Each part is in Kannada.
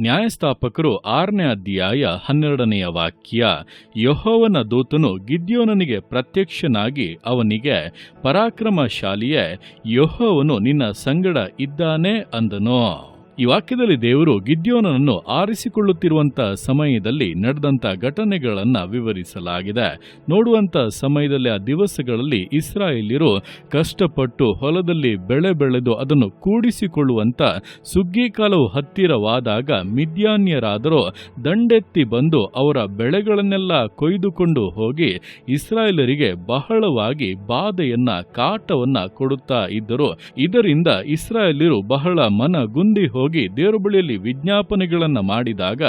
ನ್ಯಾಯಸ್ಥಾಪಕರು ಆರನೇ ಅಧ್ಯಾಯ ಹನ್ನೆರಡನೆಯ ವಾಕ್ಯ, ಯಹೋವನ ದೂತನು ಗಿದ್ಯೋನನಿಗೆ ಪ್ರತ್ಯಕ್ಷನಾಗಿ ಅವನಿಗೆ, ಪರಾಕ್ರಮಶಾಲಿಯೇ, ಯಹೋವನು ನಿನ್ನ ಸಂಗಡ ಇದ್ದಾನೆ ಅಂದನು. ಈ ವಾಕ್ಯದಲ್ಲಿ ದೇವರು ಗಿದ್ಯೋನನನ್ನು ಆರಿಸಿಕೊಳ್ಳುತ್ತಿರುವಂತ ಸಮಯದಲ್ಲಿ ನಡೆದಂತ ಘಟನೆಗಳನ್ನ ವಿವರಿಸಲಾಗಿದೆ. ನೋಡುವಂತ ಸಮಯದಲ್ಲಿ ಆ ದಿವಸಗಳಲ್ಲಿ ಇಸ್ರಾಯೇಲಿರು ಕಷ್ಟಪಟ್ಟು ಹೊಲದಲ್ಲಿ ಬೆಳೆ ಬೆಳೆದು ಅದನ್ನು ಕೂಡಿಸಿಕೊಳ್ಳುವಂತ ಸುಗ್ಗಿ ಕಾಲವು ಹತ್ತಿರವಾದಾಗ ಮಿದ್ಯಾನ್ಯರಾದರೂ ದಂಡೆತ್ತಿ ಬಂದು ಅವರ ಬೆಳೆಗಳನ್ನೆಲ್ಲ ಕೊಯ್ದುಕೊಂಡು ಹೋಗಿ ಇಸ್ರಾಯೇಲರಿಗೆ ಬಹಳವಾಗಿ ಬಾಧೆಯನ್ನ ಕಾಟವನ್ನ ಕೊಡುತ್ತಾ ಇದ್ದರು. ಇದರಿಂದ ಇಸ್ರಾಯೇಲಿರು ಬಹಳ ಮನಗುಂದಿ ಹೋಗಿ ದೇವರ ಬಳಿಯಲ್ಲಿ ವಿಜ್ಞಾಪನೆಗಳನ್ನು ಮಾಡಿದಾಗ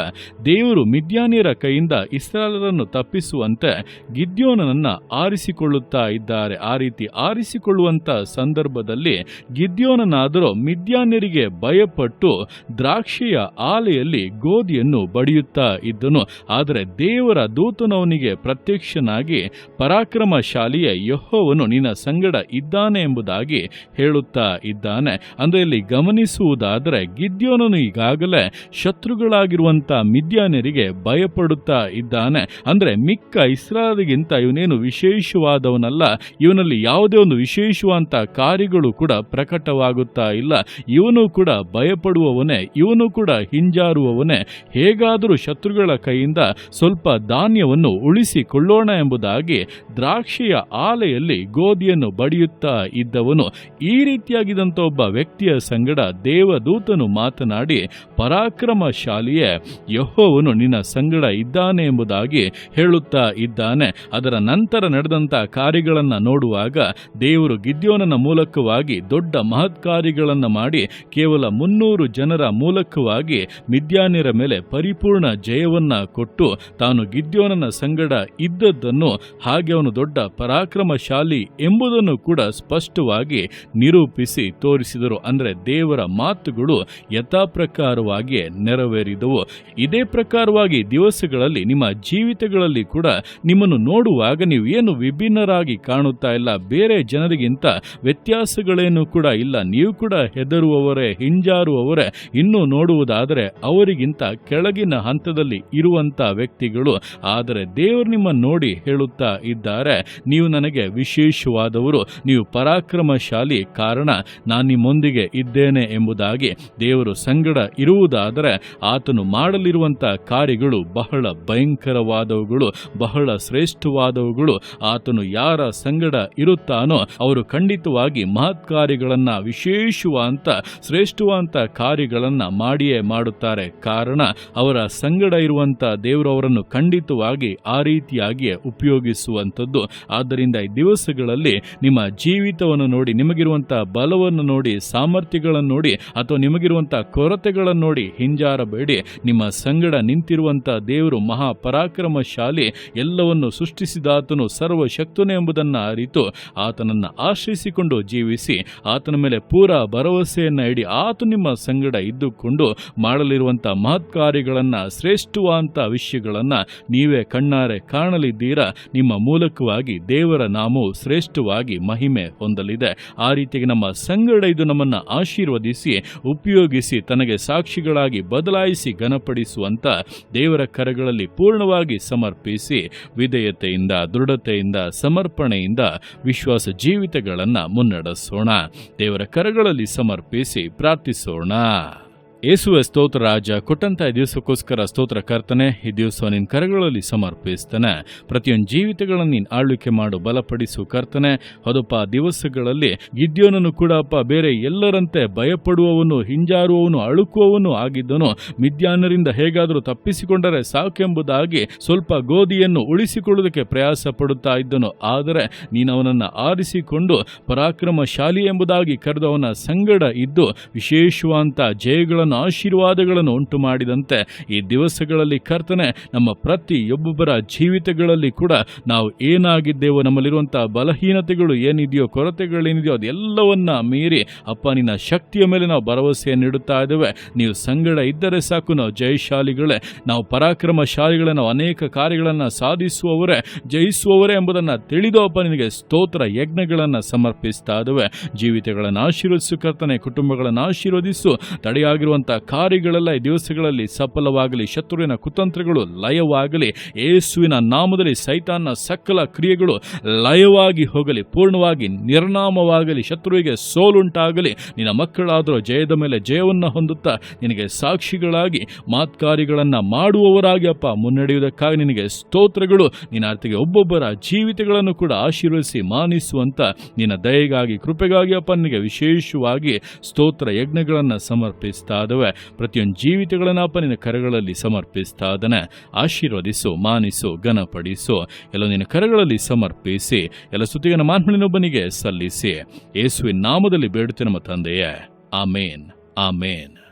ದೇವರು ಮಿದ್ಯಾನಿಯರ ಕೈಯಿಂದ ಇಸ್ರಾಲರನ್ನು ತಪ್ಪಿಸುವಂತೆ ಗಿದ್ಯೋನನನ್ನ ಆರಿಸಿಕೊಳ್ಳುತ್ತಾ ಇದ್ದಾರೆ. ಆ ರೀತಿ ಆರಿಸಿಕೊಳ್ಳುವಂತ ಸಂದರ್ಭದಲ್ಲಿ ಗಿದ್ಯೋನನಾದರೂ ಮಿದ್ಯಾನ್ಯರಿಗೆ ಭಯಪಟ್ಟು ದ್ರಾಕ್ಷಿಯ ಆಲೆಯಲ್ಲಿ ಗೋಧಿಯನ್ನು ಬಡಿಯುತ್ತಾ ಇದ್ದನು. ಆದರೆ ದೇವರ ದೂತನವನಿಗೆ ಪ್ರತ್ಯಕ್ಷನಾಗಿ, ಪರಾಕ್ರಮಶಾಲಿಯ ಯಹೋವನು ನಿನ್ನ ಸಂಗಡ ಇದ್ದಾನೆ ಎಂಬುದಾಗಿ ಹೇಳುತ್ತಾ ಇದ್ದಾನೆ. ಅಂದರೆ ಇಲ್ಲಿ ಗಮನಿಸುವುದಾದರೆ ಗಿದ್ಯೋನನು ಈಗಾಗಲೇ ಶತ್ರುಗಳಾಗಿರುವಂತ ಮಿದ್ಯಾನರಿಗೆ ಭಯಪಡುತ್ತಾ ಇದ್ದಾನೆ. ಅಂದ್ರೆ ಮಿಕ್ಕ ಇಸ್ರಾದಿಗಿಂತ ಇವನೇನು ವಿಶೇಷವಾದವನಲ್ಲ, ಇವನಲ್ಲಿ ಯಾವುದೇ ಒಂದು ವಿಶೇಷವಾದಂತ ಕಾರ್ಯಗಳು ಕೂಡ ಪ್ರಕಟವಾಗುತ್ತಾ ಇಲ್ಲ. ಇವನು ಕೂಡ ಭಯಪಡುವವನೇ, ಇವನು ಕೂಡ ಹಿಂಜಾರುವವನೇ. ಹೇಗಾದರೂ ಶತ್ರುಗಳ ಕೈಯಿಂದ ಸ್ವಲ್ಪ ಧಾನ್ಯವನ್ನು ಉಳಿಸಿಕೊಳ್ಳೋಣ ಎಂಬುದಾಗಿ ದ್ರಾಕ್ಷಿಯ ಆಲೆಯಲ್ಲಿ ಗೋಧಿಯನ್ನು ಬಡಿಯುತ್ತಾ ಇದ್ದವನು. ಈ ರೀತಿಯಾಗಿದ್ದಂಥ ಒಬ್ಬ ವ್ಯಕ್ತಿಯ ಸಂಗಡ ದೇವದೂತನು ಮಾತನಾಡಿ, ಪರಾಕ್ರಮಶಾಲಿಯೇ, ಯಹೋವನು ನಿನ್ನ ಸಂಗಡ ಇದ್ದಾನೆ ಎಂಬುದಾಗಿ ಹೇಳುತ್ತಾ ಇದ್ದಾನೆ. ಅದರ ನಂತರ ನಡೆದಂಥ ಕಾರ್ಯಗಳನ್ನು ನೋಡುವಾಗ ದೇವರು ಗಿದ್ಯೋನನ ಮೂಲಕವಾಗಿ ದೊಡ್ಡ ಮಹತ್ ಕಾರ್ಯಗಳನ್ನು ಮಾಡಿ, ಕೇವಲ ಮುನ್ನೂರು ಜನರ ಮೂಲಕವಾಗಿ ಮಿದ್ಯಾನ್ಯರ ಮೇಲೆ ಪರಿಪೂರ್ಣ ಜಯವನ್ನ ಕೊಟ್ಟು, ತಾನು ಗಿದ್ಯೋನನ ಸಂಗಡ ಇದ್ದದ್ದನ್ನು ಹಾಗೆ ಅವನು ದೊಡ್ಡ ಪರಾಕ್ರಮಶಾಲಿ ಎಂಬುದನ್ನು ಕೂಡ ಸ್ಪಷ್ಟವಾಗಿ ನಿರೂಪಿಸಿ ತೋರಿಸಿದರು. ಅಂದರೆ ದೇವರ ಮಾತುಗಳು ಯಥಾಪ್ರಕಾರವಾಗಿ ನೆರವೇರಿದವು. ಇದೇ ಪ್ರಕಾರವಾಗಿ ದಿವಸಗಳಲ್ಲಿ ನಿಮ್ಮ ಜೀವಿತಗಳಲ್ಲಿ ಕೂಡ ನಿಮ್ಮನ್ನು ನೋಡುವಾಗ ನೀವು ಏನು ವಿಭಿನ್ನರಾಗಿ ಕಾಣುತ್ತಾ ಇಲ್ಲ, ಬೇರೆ ಜನರಿಗಿಂತ ವ್ಯತ್ಯಾಸಗಳೇನು ಕೂಡ ಇಲ್ಲ. ನೀವು ಕೂಡ ಹೆದರುವವರೇ, ಹಿಂಜಾರುವವರೇ, ಇನ್ನೂ ನೋಡುವುದಾದರೆ ಅವರಿಗಿಂತ ಕೆಳಗಿನ ಹಂತದಲ್ಲಿ ಇರುವಂತ ವ್ಯಕ್ತಿಗಳು. ಆದರೆ ದೇವರು ನಿಮ್ಮ ನೋಡಿ ಹೇಳುತ್ತಾ ಇದ್ದಾರೆ. ನೀವು ನನಗೆ ವಿಶೇಷವಾದವರು. ನೀವು ಪರಾಕ್ರಮಶಾಲಿ ಕಾರಣ. ನಾನು ನಿಮ್ಮೊಂದಿಗೆ ಇದ್ದೇನೆ ಎಂಬುದಾಗಿ ದೇವರು ಸಂಗಡ ಇರುವುದಾದರೆ ಆತನು ಮಾಡಲಿರುವಂಥ ಕಾರ್ಯಗಳು ಬಹಳ ಭಯಂಕರವಾದವುಗಳು, ಬಹಳ ಶ್ರೇಷ್ಠವಾದವುಗಳು. ಆತನು ಯಾರ ಸಂಗಡ ಇರುತ್ತಾನೋ ಅವರು ಖಂಡಿತವಾಗಿ ಮಹತ್ ಕಾರ್ಯಗಳನ್ನು ವಿಶೇಷವಾದಂಥ ಶ್ರೇಷ್ಠವಾದಂಥ ಕಾರ್ಯಗಳನ್ನು ಮಾಡಿಯೇ ಮಾಡುತ್ತಾರೆ. ಕಾರಣ ಅವರ ಸಂಗಡ ಇರುವಂಥ ದೇವರು ಅವರನ್ನು ಖಂಡಿತವಾಗಿ ಆ ರೀತಿಯಾಗಿಯೇ ಉಪಯೋಗಿಸುವಂಥದ್ದು. ಆದ್ದರಿಂದ ಈ ದಿವಸಗಳಲ್ಲಿ ನಿಮ್ಮ ಜೀವಿತವನ್ನು ನೋಡಿ, ನಿಮಗಿರುವಂಥ ಬಲವನ್ನು ನೋಡಿ, ಸಾಮರ್ಥ್ಯಗಳನ್ನು ನೋಡಿ, ಅಥವಾ ನಿಮಗಿರುವಂಥ ಕೊರತೆಗಳನ್ನು ನೋಡಿ ಹಿಂಜಾರಬೇಡಿ. ನಿಮ್ಮ ಸಂಗಡ ನಿಂತಿರುವಂಥ ದೇವರು ಮಹಾಪರಾಕ್ರಮಶಾಲಿ ಪರಾಕ್ರಮಶಾಲಿ ಎಲ್ಲವನ್ನು ಸೃಷ್ಟಿಸಿದಾತನು ಸರ್ವಶಕ್ತನು ಎಂಬುದನ್ನು ಅರಿತು ಆತನನ್ನು ಆಶ್ರಯಿಸಿಕೊಂಡು ಜೀವಿಸಿ, ಆತನ ಮೇಲೆ ಪೂರ ಭರವಸೆಯನ್ನು ಇಡಿ ಆತ ನಿಮ್ಮ ಸಂಗಡ ಇದ್ದುಕೊಂಡು ಮಾಡಲಿರುವಂಥ ಮಹತ್ ಕಾರ್ಯಗಳನ್ನು ಶ್ರೇಷ್ಠವಾದಂಥ ವಿಷಯಗಳನ್ನು ನೀವೇ ಕಣ್ಣಾರೆ ಕಾಣಲಿದ್ದೀರಾ? ನಿಮ್ಮ ಮೂಲಕವಾಗಿ ದೇವರ ನಾಮವು ಶ್ರೇಷ್ಠವಾಗಿ ಮಹಿಮೆ ಹೊಂದಲಿದೆ. ಆ ರೀತಿಯಾಗಿ ನಮ್ಮ ಸಂಗಡ ಇದು ನಮ್ಮನ್ನು ಆಶೀರ್ವದಿಸಿ ಉಪಯೋಗಿಸಿ ತನಗೆ ಸಾಕ್ಷಿಗಳಾಗಿ ಬದಲಾಯಿಸಿ ಘನಪಡಿಸುವಂತ ದೇವರ ಕರಗಳಲ್ಲಿ ಪೂರ್ಣವಾಗಿ ಸಮರ್ಪಿಸಿ ವಿಧೇಯತೆಯಿಂದ, ದೃಢತೆಯಿಂದ, ಸಮರ್ಪಣೆಯಿಂದ ವಿಶ್ವಾಸ ಜೀವಿತಗಳನ್ನು ಮುನ್ನಡೆಸೋಣ. ದೇವರ ಕರಗಳಲ್ಲಿ ಸಮರ್ಪಿಸಿ ಪ್ರಾರ್ಥಿಸೋಣ. ಯೇಸುವೆ ಸ್ತೋತ್ರ ರಾಜ, ಕೊಟ್ಟಂತ ಈ ದಿವಸಕ್ಕೋಸ್ಕರ ಸ್ತೋತ್ರ ಕರ್ತನೆ, ಈ ದಿವಸ ನಿನ್ನ ಕರಗಳಲ್ಲಿ ಸಮರ್ಪಿಸ್ತಾನೆ. ಪ್ರತಿಯೊಂದು ಜೀವಿತಗಳನ್ನು ನೀನು ಆಳ್ವಿಕೆ ಮಾಡು, ಬಲಪಡಿಸು ಕರ್ತನೆ. ಅದಪ್ಪ ದಿವಸಗಳಲ್ಲಿ ಗಿದ್ಯೋನನ್ನು ಕೂಡ ಅಪ್ಪ ಬೇರೆ ಎಲ್ಲರಂತೆ ಭಯಪಡುವವನು, ಹಿಂಜಾರುವವನು, ಅಳುಕುವವನು ಆಗಿದ್ದನು. ಮಿದ್ಯಾನರಿಂದ ಹೇಗಾದರೂ ತಪ್ಪಿಸಿಕೊಂಡರೆ ಸಾಕೆಂಬುದಾಗಿ ಸ್ವಲ್ಪ ಗೋಧಿಯನ್ನು ಉಳಿಸಿಕೊಳ್ಳುವುದಕ್ಕೆ ಪ್ರಯಾಸ ಪಡುತ್ತಾ ಇದ್ದನು. ಆದರೆ ನೀನು ಅವನನ್ನು ಆರಿಸಿಕೊಂಡು ಪರಾಕ್ರಮಶಾಲಿ ಎಂಬುದಾಗಿ ಕರೆದವನ ಸಂಗಡ ಇದ್ದು ವಿಶೇಷವಾದಂಥ ಜಯಗಳನ್ನು ಆಶೀರ್ವಾದಗಳನ್ನು ಉಂಟು ಮಾಡಿದಂತೆ ಈ ದಿವಸಗಳಲ್ಲಿ ಕರ್ತನೆ ನಮ್ಮ ಪ್ರತಿಯೊಬ್ಬೊಬ್ಬರ ಜೀವಿತಗಳಲ್ಲಿ ಕೂಡ ನಾವು ಏನಾಗಿದ್ದೇವೋ ನಮ್ಮಲ್ಲಿರುವಂಥ ಬಲಹೀನತೆಗಳು ಏನಿದೆಯೋ, ಕೊರತೆಗಳೇನಿದೆಯೋ, ಅದೆಲ್ಲವನ್ನ ಮೀರಿ ಅಪ್ಪ, ನಿನ್ನ ಶಕ್ತಿಯ ಮೇಲೆ ನಾವು ಭರವಸೆಯನ್ನು ನೀಡುತ್ತಾ ಇದ್ದೇವೆ. ನೀವು ಸಂಗಡ ಇದ್ದರೆ ಸಾಕು, ನಾವು ಜಯಶಾಲಿಗಳೇ. ನಾವು ಪರಾಕ್ರಮಶಾಲಿಗಳೇ, ನಾವು ಅನೇಕ ಕಾರ್ಯಗಳನ್ನು ಸಾಧಿಸುವವರೇ, ಜಯಿಸುವವರೇ ಎಂಬುದನ್ನು ತಿಳಿದು ಅಪ್ಪ, ನಿನಗೆ ಸ್ತೋತ್ರ, ಯಜ್ಞಗಳನ್ನು ಸಮರ್ಪಿಸ್ತಾ ಇದ್ದೇವೆ. ಜೀವಿತಗಳನ್ನು ಆಶೀರ್ವದಿಸು ಕರ್ತನೆ, ಕುಟುಂಬಗಳನ್ನು ಆಶೀರ್ವದಿಸು. ತಡೆಯಾಗಿರುವಂಥ ಮಾಡುವಂಥ ಕಾರ್ಯಗಳೆಲ್ಲ ಈ ದಿವಸಗಳಲ್ಲಿ ಸಫಲವಾಗಲಿ, ಶತ್ರುವಿನ ಕುತಂತ್ರಗಳು ಲಯವಾಗಲಿ, ಯೇಸುವಿನ ನಾಮದಲ್ಲಿ ಸೈತಾನ್ನ ಸಕಲ ಕ್ರಿಯೆಗಳು ಲಯವಾಗಿ ಹೋಗಲಿ, ಪೂರ್ಣವಾಗಿ ನಿರ್ನಾಮವಾಗಲಿ, ಶತ್ರುವಿಗೆ ಸೋಲುಂಟಾಗಲಿ, ನಿನ್ನ ಮಕ್ಕಳಾದರೂ ಜಯದ ಮೇಲೆ ಜಯವನ್ನು ಹೊಂದುತ್ತಾ ನಿನಗೆ ಸಾಕ್ಷಿಗಳಾಗಿ ಮಾತ್ಕಾರಿಗಳನ್ನು ಮಾಡುವವರಾಗಿ ಅಪ್ಪ, ಮುನ್ನಡೆಯುವುದಕ್ಕಾಗಿ ನಿನಗೆ ಸ್ತೋತ್ರಗಳು, ನಿನ್ನ ಅರ್ಥಿಗೆ ಒಬ್ಬೊಬ್ಬರ ಜೀವಿತಗಳನ್ನು ಕೂಡ ಆಶೀರ್ವದಿಸಿ ಮಾನಿಸುವಂತ ನಿನ್ನ ದಯೆಗಾಗಿ, ಕೃಪೆಗಾಗಿ ಅಪ್ಪ, ನಿನಗೆ ವಿಶೇಷವಾಗಿ ಸ್ತೋತ್ರ ಯಜ್ಞಗಳನ್ನು ಸಮರ್ಪಿಸ್ತಾ ಇದ್ದಾವೆ ಪ್ರತಿಯೊಂದು ಜೀವಿತಗಳನ್ನು ಅಪ್ಪನಿನ ಕರಗಳಲ್ಲಿ ಸಮರ್ಪಿಸ್ತಾ ಅದನ್ನ ಆಶೀರ್ವದಿಸು, ಮಾನಿಸು, ಘನಪಡಿಸು. ಎಲ್ಲ ನಿನ್ನ ಕರಗಳಲ್ಲಿ ಸಮರ್ಪಿಸಿ, ಎಲ್ಲ ಸ್ತುತಿಯನ್ನು ಮಾನ್ಮಳಿನೊಬ್ಬನಿಗೆ ಸಲ್ಲಿಸಿ. ಯೇಸುವಿನ ನಾಮದಲ್ಲಿ ಬೇಡುತ್ತೆ ನಮ್ಮ ತಂದೆಯೇ. ಆಮೇನ್. ಆಮೇನ್.